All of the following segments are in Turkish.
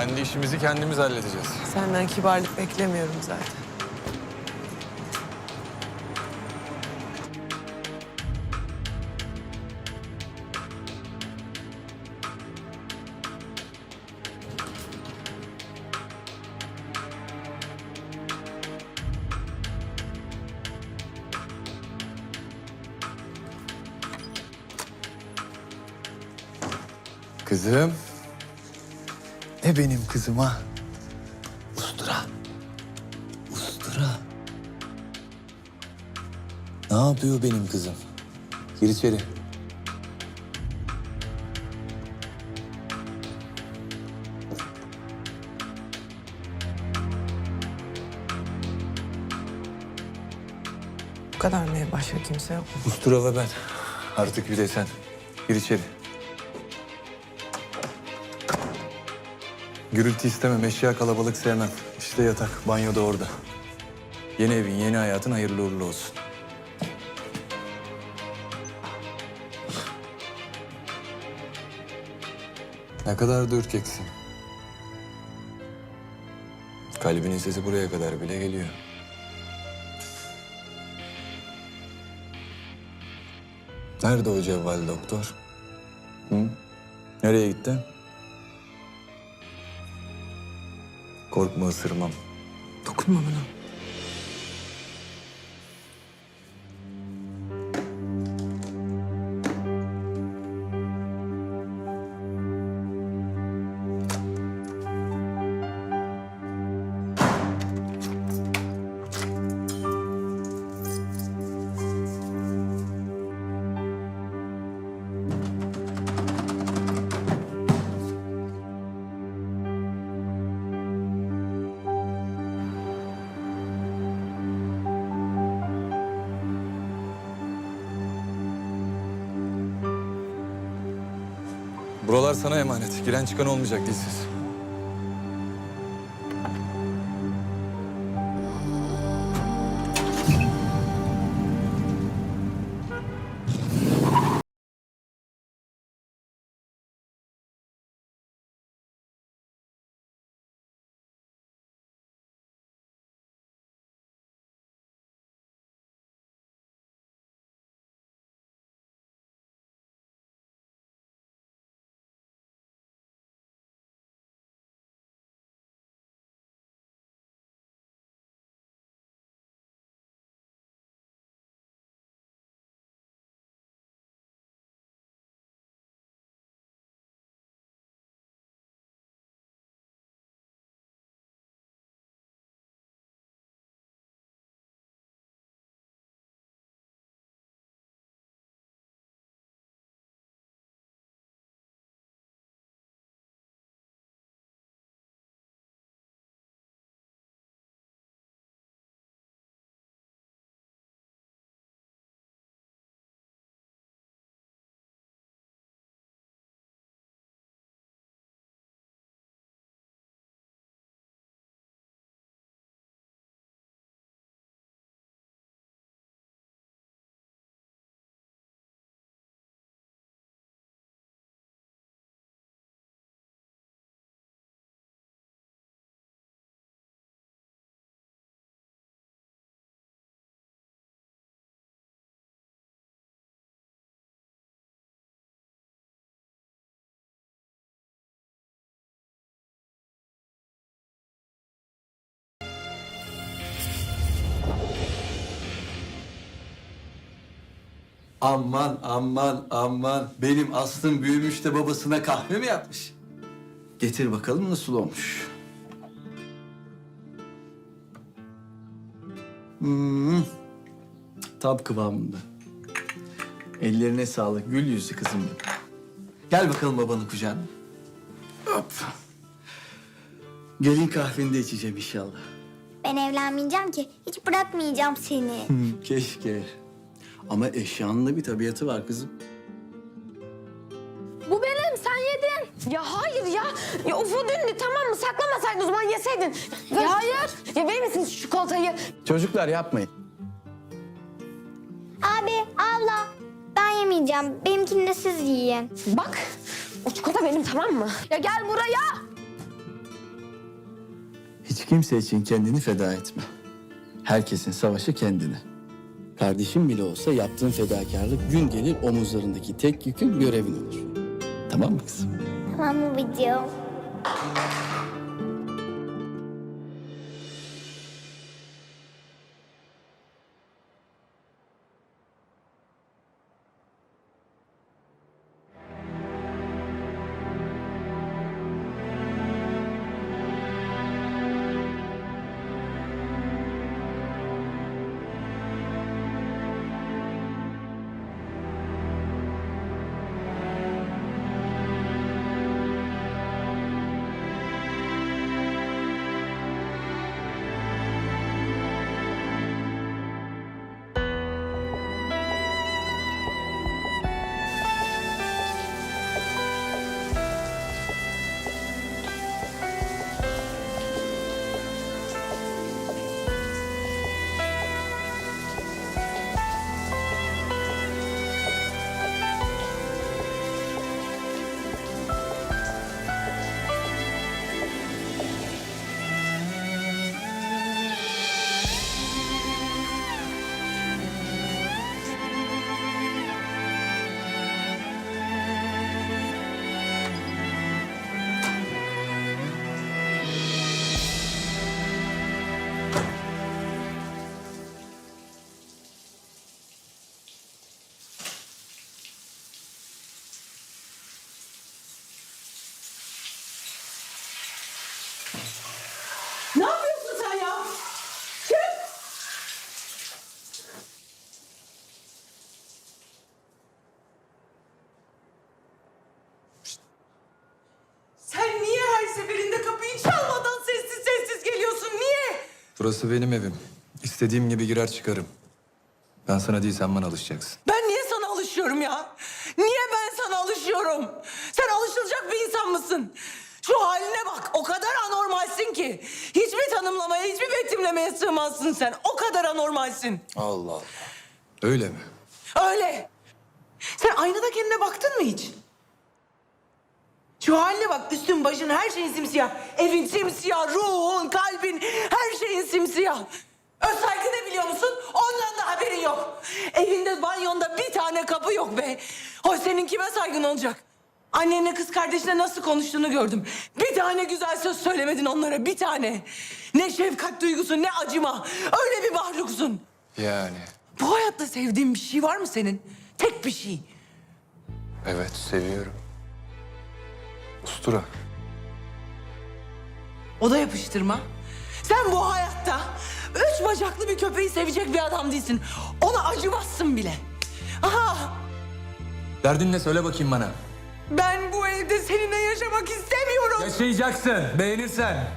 Kendi işimizi kendimiz halledeceğiz. Senden kibarlık beklemiyorum zaten. Kızım. Ne benim kızım ha? Ustura. Ustura. Ne yapıyor benim kızım? Gir içeri. Bu kadar mı başka kimse yok mu? Ustura ve ben. Artık bir de sen. Gir içeri. Gürültü istemem, eşya kalabalık sevmem. İşte yatak, banyo da orada. Yeni evin, yeni hayatın hayırlı uğurlu olsun. Ne kadar da ürkeksin. Kalbinin sesi buraya kadar bile geliyor. Nerede o cevval doktor? Hı? Nereye gitti? Korkma ısırmam. Dokunma bana. Buralar sana emanet. Giren çıkan olmayacak dilsiz. Aman aman aman benim aslım büyümüş de babasına kahve mi yapmış? Getir bakalım nasıl olmuş. Hmm. Tam kıvamında. Ellerine sağlık gül yüzlü kızım benim. Gel bakalım babanın kucağına. Hop. Gelin kahveni de içeceğim inşallah. Ben evlenmeyeceğim ki. Hiç bırakmayacağım seni. Keşke. Ama eşyanın da bir tabiatı var kızım. Bu benim, sen yedin. Ya hayır ya. Ya uf o dündü tamam mı? Saklamasaydın o zaman yeseydin. Ya hayır. Ya verir misin şu çikolatayı? Çocuklar yapmayın. Abi, abla. Ben yemeyeceğim. Benimkini de siz yiyin. Bak, o çikolata benim tamam mı? Ya gel buraya. Hiç kimse için kendini feda etme. Herkesin savaşı kendine. Kardeşim bile olsa yaptığın fedakarlık gün gelir omuzlarındaki tek yükün görevin olur. Tamam mı kızım? Tamam babacığım? Burası benim evim. İstediğim gibi girer çıkarım. Ben sana değil sen bana alışacaksın. Ben niye sana alışıyorum ya? Niye ben sana alışıyorum? Sen alışılacak bir insan mısın? Şu haline bak, o kadar anormalsin ki. Hiçbir tanımlamaya, hiçbir betimlemeye sığmazsın sen. O kadar anormalsin. Allah Allah. Öyle mi? Öyle. Sen aynada kendine baktın mı hiç? Şu haline bak üstün başın her şeyin simsiyah. Evin simsiyah, ruhun, kalbin her şeyin simsiyah. Öz saygı ne biliyor musun? Ondan da haberin yok. Evinde banyonda bir tane kapı yok be. Hoy senin kime saygın olacak? Annenle kız kardeşine nasıl konuştuğunu gördüm. Bir tane güzel söz söylemedin onlara bir tane. Ne şefkat duygusu ne acıma. Öyle bir mahluksun. Yani. Bu hayatta sevdiğin bir şey var mı senin? Tek bir şey. Evet seviyorum. Ustura. O da yapıştırma. Sen bu hayatta üç bacaklı bir köpeği sevecek bir adam değilsin. Ona acımazsın bile. Aha Derdin ne söyle bakayım bana. ben bu evde seninle yaşamak istemiyorum. Yaşayacaksın. Beğenirsen.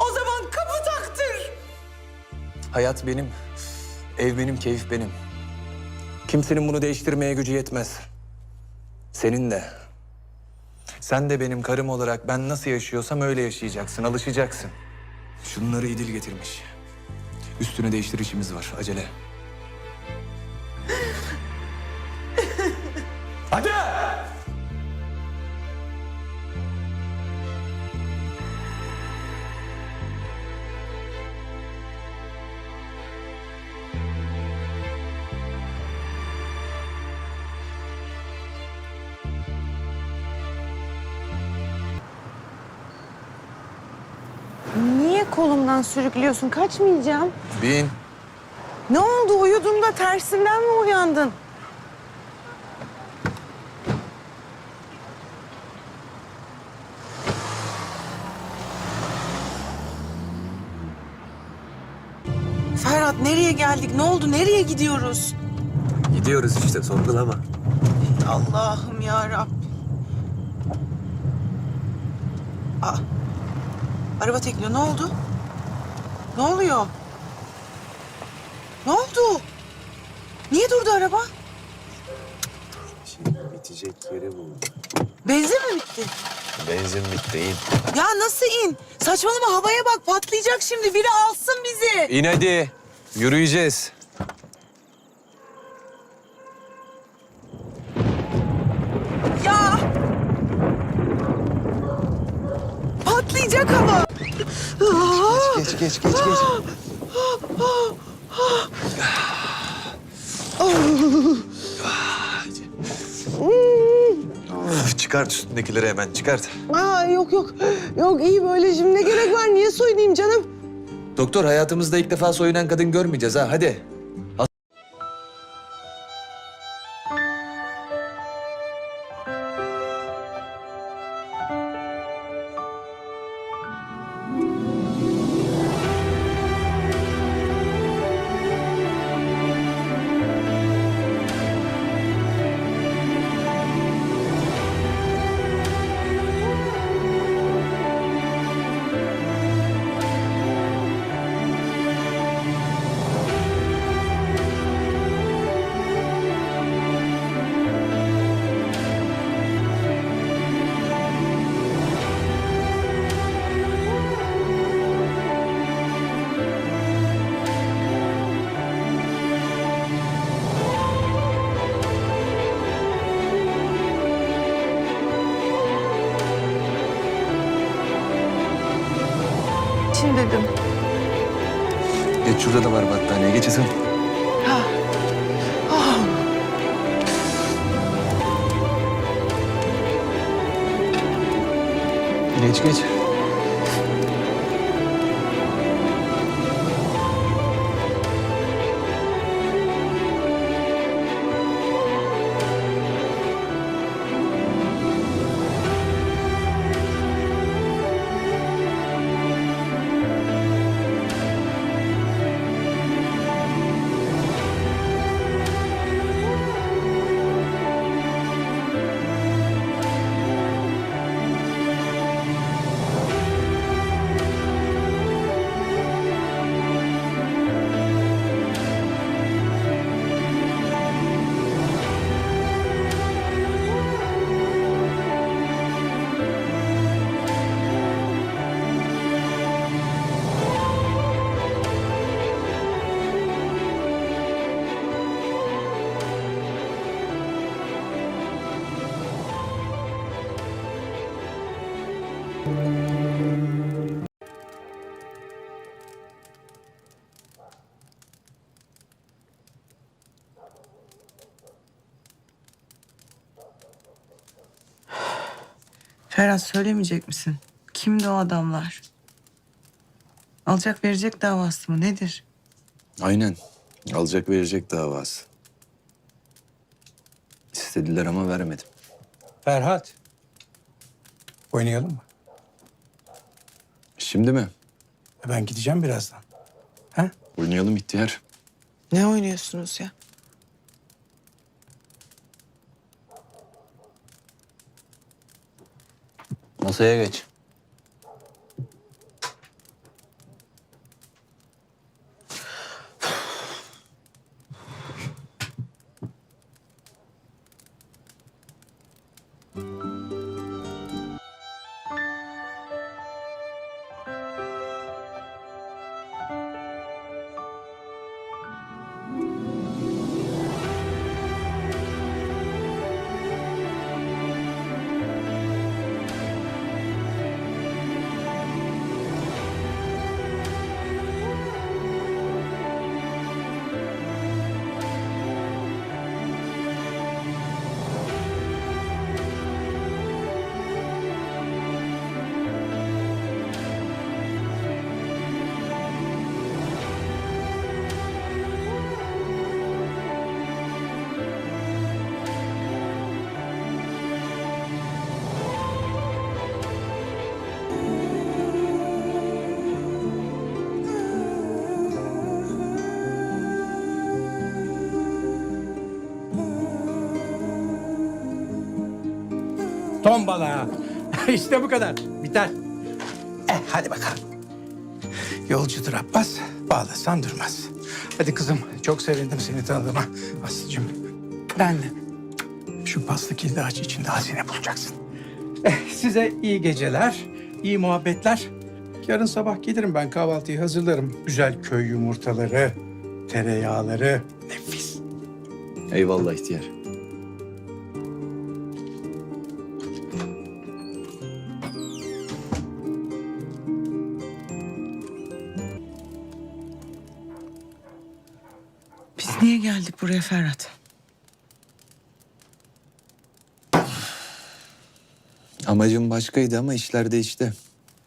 O zaman kapı taktır. Hayat benim. Ev benim, keyif benim. Kimsenin bunu değiştirmeye gücü yetmez. Senin de. Sen de benim karım olarak ben nasıl yaşıyorsam öyle yaşayacaksın, alışacaksın. Şunları İdil getirmiş. Üstünü değiştir işimiz var, acele. Hadi! Kolumdan sürüklüyorsun? Kaçmayacağım. Bin. Ne oldu? Uyudun da tersinden mi uyandın? Ferhat nereye geldik? Ne oldu? Nereye gidiyoruz? Gidiyoruz işte, sorgulama. Allah'ım ya Rabbim. Aa, araba tekliyor. Ne oldu? Ne oluyor? Ne oldu? Niye durdu araba? Şimdi bitecek yeri buldu. Benzin mi bitti? Benzin bitti in. Ya nasıl in? Saçmalama havaya bak patlayacak şimdi. Biri alsın bizi. İn hadi. Yürüyeceğiz. Ya! Patlayacak Bırak ama. Geç geç geç geç. Çıkart üstündekileri hemen çıkart. Aa, yok yok. Yok iyi böyle şimdi ne gerek var? Niye soyunayım canım? Doktor hayatımızda ilk defa soyunan kadın görmeyeceğiz ha hadi. Şurada da var battaniye geç Hasan. Geç geç. Ferhat söylemeyecek misin? Kimdi o adamlar? Alacak verecek davası mı nedir? Aynen. Alacak verecek davası. İstediler ama vermedim. Ferhat. Oynayalım mı? Şimdi mi? E, Ben gideceğim birazdan. Oynayalım ihtiyar. Ne oynuyorsunuz ya? Masaya geç. Tombala. işte bu kadar. Biter. Eh hadi bakalım. Yolcudur Abbas. Bağlasan durmaz. Hadi kızım çok sevindim seni tanıdığıma. Aslıcığım Ben de. şu paslı kilidi aç içinde hazine bulacaksın. Eh, size iyi geceler, iyi muhabbetler. Yarın sabah gelirim ben kahvaltıyı hazırlarım. Güzel köy yumurtaları, tereyağları. Nefis. Eyvallah ihtiyar. Buraya Ferhat? Amacım başkaydı ama işler değişti.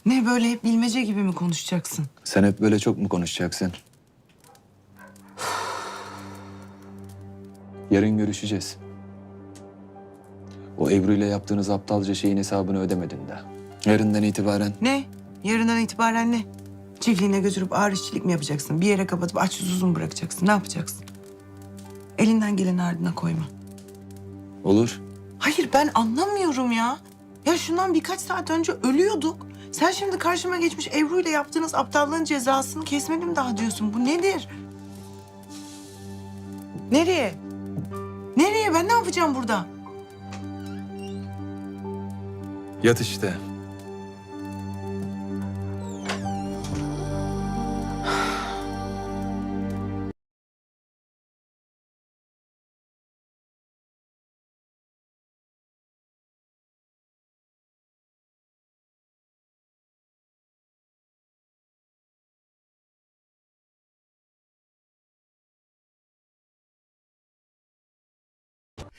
Ne böyle hep bilmece gibi mi konuşacaksın? Sen hep böyle çok mu konuşacaksın? Yarın görüşeceğiz. O Ebru ile yaptığınız aptalca şeyin hesabını ödemedin de. Yarından itibaren Ne? Yarından itibaren ne? Çiftliğine götürüp ağır işçilik mi yapacaksın? Bir yere kapatıp aç susuz mu bırakacaksın? Ne yapacaksın? Elinden geleni ardına koyma. olur. Hayır ben anlamıyorum ya. Ya şundan birkaç saat önce ölüyorduk. Sen şimdi karşıma geçmiş Ebru ile yaptığınız aptallığın cezasını kesmedim daha diyorsun. Bu nedir? Nereye? Nereye? Ben ne yapacağım burada? Yat işte.